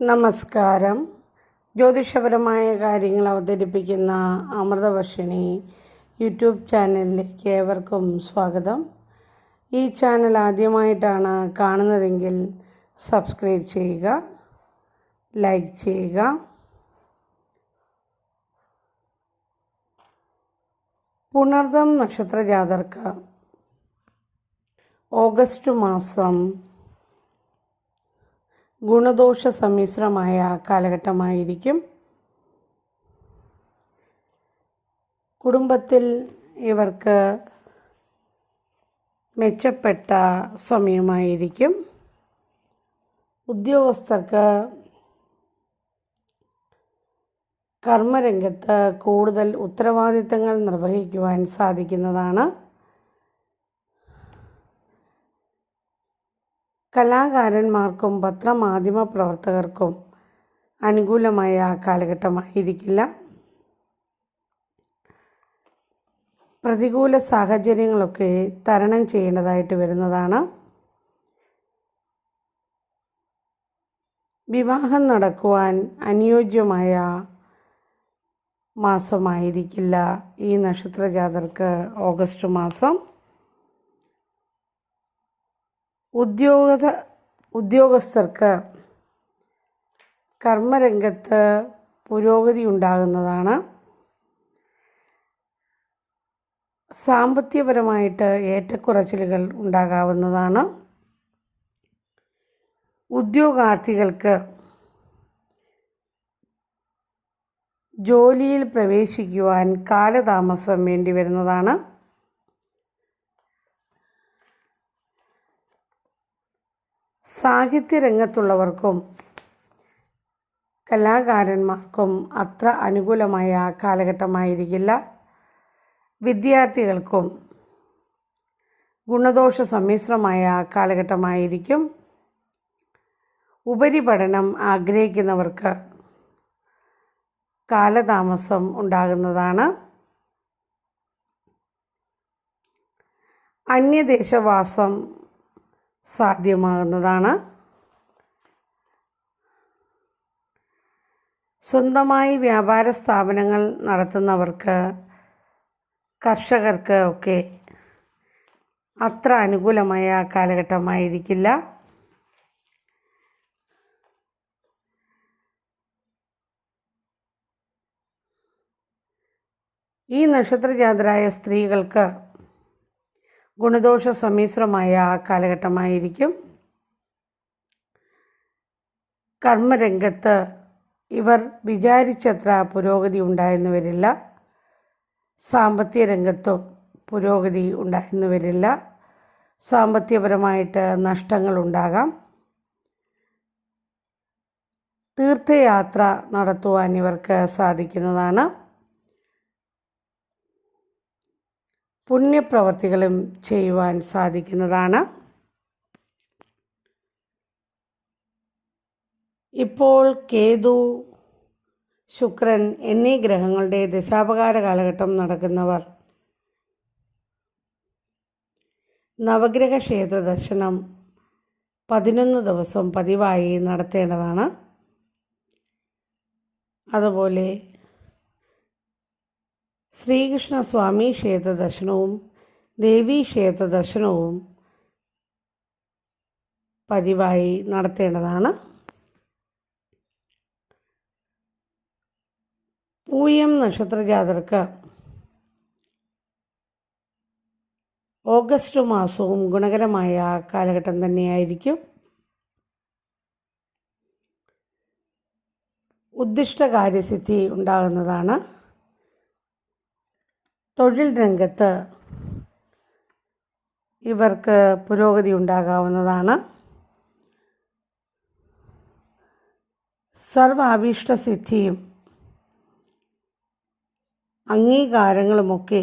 നമസ്കാരം. ജ്യോതിഷപരമായ കാര്യങ്ങൾ അവതരിപ്പിക്കുന്ന അമൃതവർഷിണി യൂട്യൂബ് ചാനലിലേക്ക് ഏവർക്കും സ്വാഗതം. ഈ ചാനൽ ആദ്യമായിട്ടാണ് കാണുന്നതെങ്കിൽ സബ്സ്ക്രൈബ് ചെയ്യുക ലൈക്ക് ചെയ്യുക. പുണർദം നക്ഷത്ര ജാതർക്ക് ഓഗസ്റ്റ് മാസം ഗുണദോഷ സമ്മിശ്രമായ കാലഘട്ടമായിരിക്കും. കുടുംബത്തിൽ ഇവർക്ക് മെച്ചപ്പെട്ട സമയമായിരിക്കും. ഉദ്യോഗസ്ഥർക്ക് കർമ്മരംഗത്ത് കൂടുതൽ ഉത്തരവാദിത്തങ്ങൾ നിർവഹിക്കുവാൻ സാധിക്കുന്നതാണ്. കലാകാരന്മാർക്കും പത്രമാധ്യമ പ്രവർത്തകർക്കും അനുകൂലമായ കാലഘട്ടമായിരിക്കില്ല. പ്രതികൂല സാഹചര്യങ്ങളൊക്കെ തരണം ചെയ്യേണ്ടതായിട്ട് വരുന്നതാണ്. വിവാഹം നടക്കുവാൻ അനുയോജ്യമായ മാസമായിരിക്കില്ല ഈ നക്ഷത്ര ജാതർക്ക് ഓഗസ്റ്റ് മാസം. ഉദ്യോഗ ഉദ്യോഗസ്ഥർക്ക് കർമ്മരംഗത്ത് പുരോഗതി ഉണ്ടാകുന്നതാണ്. സാമ്പത്തികപരമായിട്ട് ഏറ്റക്കുറച്ചിലുകൾ ഉണ്ടാകാവുന്നതാണ്. ഉദ്യോഗാർത്ഥികൾക്ക് ജോലിയിൽ പ്രവേശിക്കുവാൻ കാലതാമസം വേണ്ടി വരുന്നതാണ്. സാഹിത്യരംഗത്തുള്ളവർക്കും കലാകാരന്മാർക്കും അത്ര അനുകൂലമായ കാലഘട്ടമായിരിക്കില്ല. വിദ്യാർത്ഥികൾക്കും ഗുണദോഷ സമ്മിശ്രമായ കാലഘട്ടമായിരിക്കും. ഉപരിപഠനം ആഗ്രഹിക്കുന്നവർക്ക് കാലതാമസം ഉണ്ടാകുന്നതാണ്. അന്യദേശവാസം സാധ്യമാകുന്നതാണ്. സ്വന്തമായി വ്യാപാര സ്ഥാപനങ്ങൾ നടത്തുന്നവർക്ക് കർഷകർക്ക് ഒക്കെ അത്ര അനുകൂലമായ കാലഘട്ടമായിരിക്കില്ല. ഈ നക്ഷത്രജാതരായ സ്ത്രീകൾക്ക് ഗുണദോഷ സമ്മിശ്രമായ കാലഘട്ടമായിരിക്കും. കർമ്മരംഗത്ത് ഇവർ വിചാരിച്ചത്ര പുരോഗതി ഉണ്ടായെന്ന് വരില്ല സാമ്പത്തിക രംഗത്തും പുരോഗതി ഉണ്ടായെന്ന് വരില്ല സാമ്പത്തികപരമായിട്ട് നഷ്ടങ്ങളുണ്ടാകാം തീർത്ഥയാത്ര നടത്തുവാൻ ഇവർക്ക് സാധിക്കുന്നതാണ്. പുണ്യപ്രവർത്തികളും ചെയ്യുവാൻ സാധിക്കുന്നതാണ്. ഇപ്പോൾ കേതു ശുക്രൻ എന്നീ ഗ്രഹങ്ങളുടെ ദശാപകാര കാലഘട്ടം നടക്കുന്നവർ നവഗ്രഹ ക്ഷേത്ര ദർശനം പതിനൊന്ന് ദിവസം പതിവായി നടത്തേണ്ടതാണ്. അതുപോലെ ശ്രീകൃഷ്ണ സ്വാമി ക്ഷേത്ര ദർശനവും ദേവീ ക്ഷേത്ര ദർശനവും പതിവായി നടത്തേണ്ടതാണ്. പൂയം നക്ഷത്ര ജാതർക്ക് ഓഗസ്റ്റ് മാസവും ഗുണകരമായ കാലഘട്ടം തന്നെയായിരിക്കും. ഉദ്ദിഷ്ട കാര്യസിദ്ധി ഉണ്ടാകുന്നതാണ്. തൊഴിൽ രംഗത്ത് ഇവർക്ക് പുരോഗതി ഉണ്ടാകാവുന്നതാണ്. സർവാഭീഷ്ട സിദ്ധിയും അംഗീകാരങ്ങളുമൊക്കെ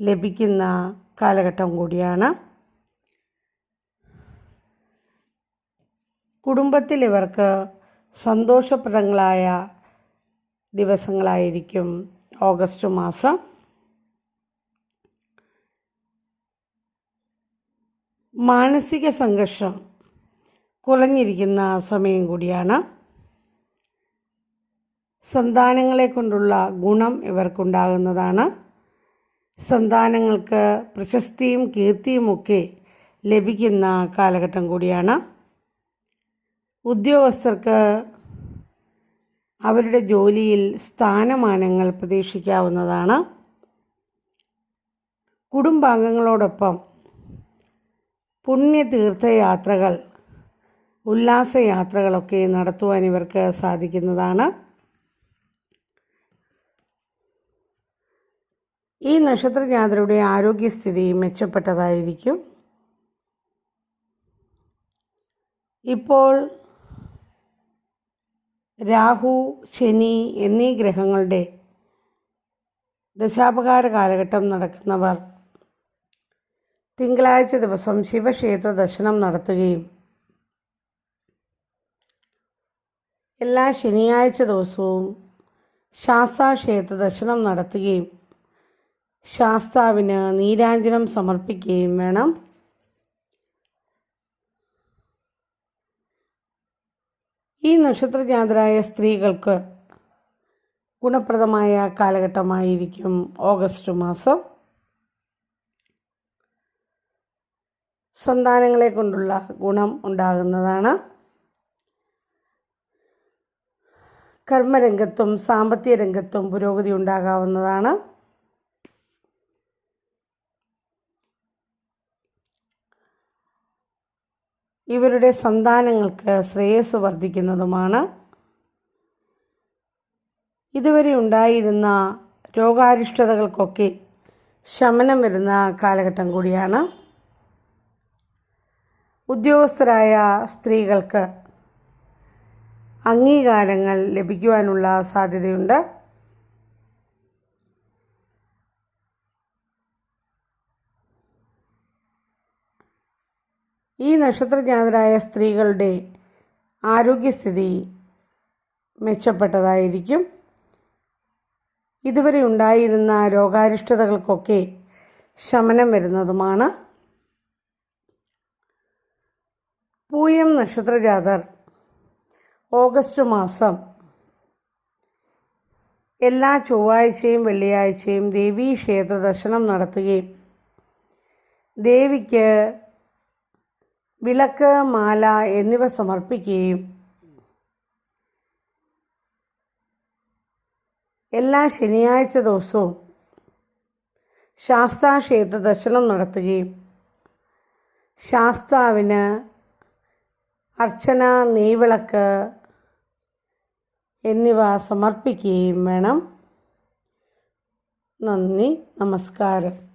ലഭിക്കുന്ന കാലഘട്ടം കൂടിയാണ്. കുടുംബത്തിൽ ഇവർക്ക് സന്തോഷപ്രദങ്ങളായ ദിവസങ്ങളായിരിക്കും ഓഗസ്റ്റ് മാസം. മാനസിക സംഘർഷം കുറഞ്ഞിരിക്കുന്ന സമയം കൂടിയാണ്. സന്താനങ്ങളെ കൊണ്ടുള്ള ഗുണം ഇവർക്കുണ്ടാകുന്നതാണ്. സന്താനങ്ങൾക്ക് പ്രശസ്തിയും കീർത്തിയുമൊക്കെ ലഭിക്കുന്ന കാലഘട്ടം കൂടിയാണ്. ഉദ്യോഗസ്ഥർക്ക് അവരുടെ ജോലിയിൽ സ്ഥാനമാനങ്ങൾ പ്രതീക്ഷിക്കാവുന്നതാണ്. കുടുംബാംഗങ്ങളോടൊപ്പം പുണ്യതീർത്ഥയാത്രകൾ ഉല്ലാസയാത്രകളൊക്കെ നടത്തുവാൻ ഇവർക്ക് സാധിക്കുന്നതാണ്. ഈ നക്ഷത്രജാതരുടെ ആരോഗ്യസ്ഥിതി മെച്ചപ്പെട്ടതായിരിക്കും. ഇപ്പോൾ രാഹു ശനി എന്നീ ഗ്രഹങ്ങളുടെ ദശാപകാര കാലഘട്ടം നടക്കുന്നവർ തിങ്കളാഴ്ച ദിവസം ശിവക്ഷേത്ര ദർശനം നടത്തുകയും എല്ലാ ശനിയാഴ്ച ദിവസവും ശാസ്താക്ഷേത്ര ദർശനം നടത്തുകയും ശാസ്താവിന് നീരാഞ്ജനം സമർപ്പിക്കുകയും വേണം. ഈ നക്ഷത്രജാതരായ സ്ത്രീകൾക്ക് ഗുണപ്രദമായ കാലഘട്ടമായിരിക്കും ഓഗസ്റ്റ് മാസം. സന്താനങ്ങളെ കൊണ്ടുള്ള ഗുണം ഉണ്ടാകുന്നതാണ്. കർമ്മരംഗത്തും സാമ്പത്തിക രംഗത്തും പുരോഗതി ഉണ്ടാകാവുന്നതാണ്. ഇവരുടെ സന്താനങ്ങൾക്ക് ശ്രേയസ് വർദ്ധിക്കുന്നതുമാണ്. ഇതുവരെ ഉണ്ടായിരുന്ന രോഗാരിഷ്ടതകൾക്കൊക്കെ ശമനം വരുന്ന കാലഘട്ടം കൂടിയാണ്. ഉദ്യോഗസ്ഥരായ സ്ത്രീകൾക്ക് അംഗീകാരങ്ങൾ ലഭിക്കുവാനുള്ള സാധ്യതയുണ്ട്. ഈ നക്ഷത്രജ്ഞാതരായ സ്ത്രീകളുടെ ആരോഗ്യസ്ഥിതി മെച്ചപ്പെട്ടതായിരിക്കും. ഇതുവരെ ഉണ്ടായിരുന്ന രോഗാരിഷ്ടതകൾക്കൊക്കെ ശമനം വരുന്നതുമാണ്. പൂയം നക്ഷത്ര ജാതർ ഓഗസ്റ്റ് മാസം. എല്ലാ ചൊവ്വാഴ്ചയും വെള്ളിയാഴ്ചയും ദേവീ ക്ഷേത്ര ദർശനം നടത്തുകയും ദേവിക്ക് വിളക്ക് മാല എന്നിവ സമർപ്പിക്കുകയും എല്ലാ ശനിയാഴ്ച ദിവസവും ശാസ്താക്ഷേത്ര ദർശനം നടത്തുകയും ശാസ്താവിന് അർച്ചന നെയ്വിളക്ക് എന്നിവ സമർപ്പിക്കുകയും വേണം. നന്ദി നമസ്കാരം.